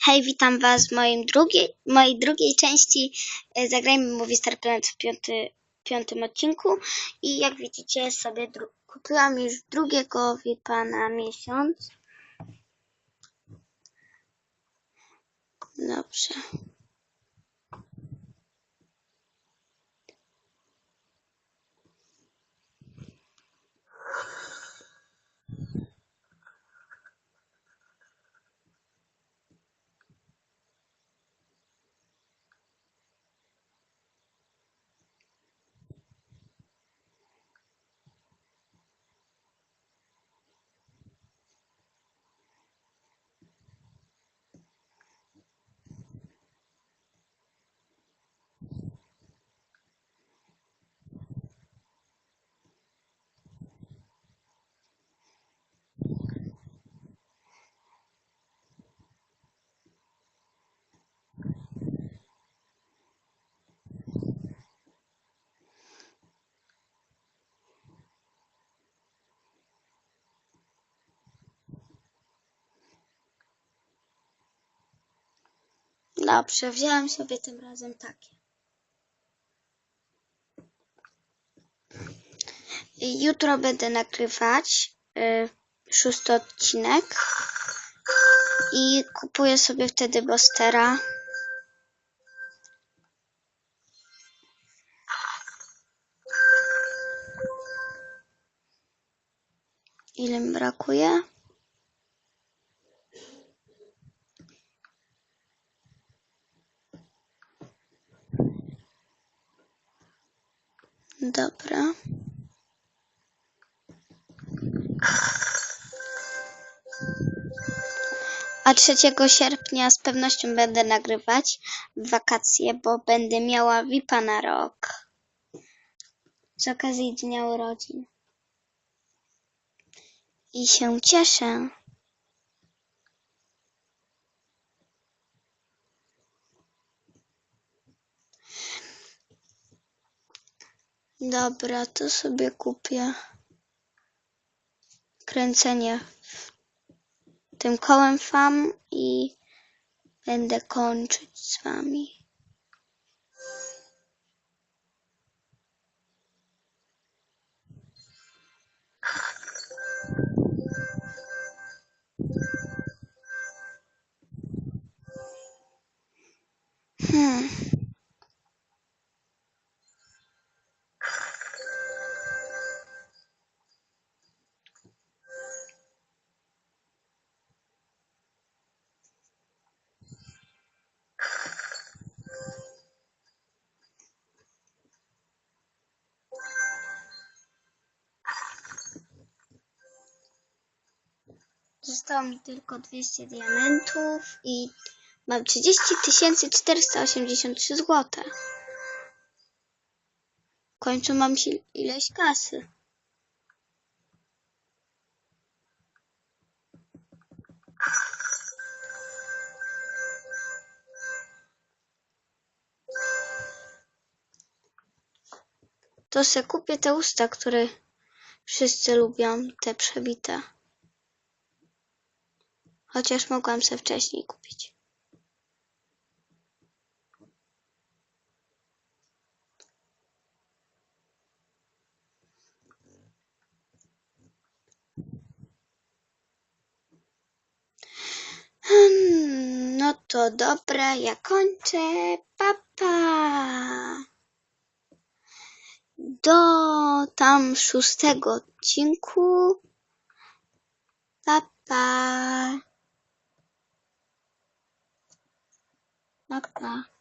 Hej, witam Was w moim drugiej, mojej drugiej części e, Zagrajmy Movie Star Planet w piąty, piątym odcinku. I jak widzicie sobie kupiłam już drugiego VIPa na miesiąc. Dobrze. Dobrze, wziąłem sobie tym razem takie. Jutro będę nagrywać y, szósty odcinek i kupuję sobie wtedy Bostera. Ile mi brakuje? Dobra. A 3 sierpnia z pewnością będę nagrywać wakacje, bo będę miała VIPa na rok. Z okazji dnia urodzin. I się cieszę. Dobra, to sobie kupię kręcenie tym kołem fam i będę kończyć z wami. Hmm. Zostało mi tylko 200 diamentów i mam 30 483 zł. W końcu mam ileś kasy. To se kupię te usta, które wszyscy lubią, te przebite. Chociaż mogłam se wcześniej kupić. Hmm, No to dobra, ja kończę. Papa. Do tam szóstego odcinku. Papa. Papa.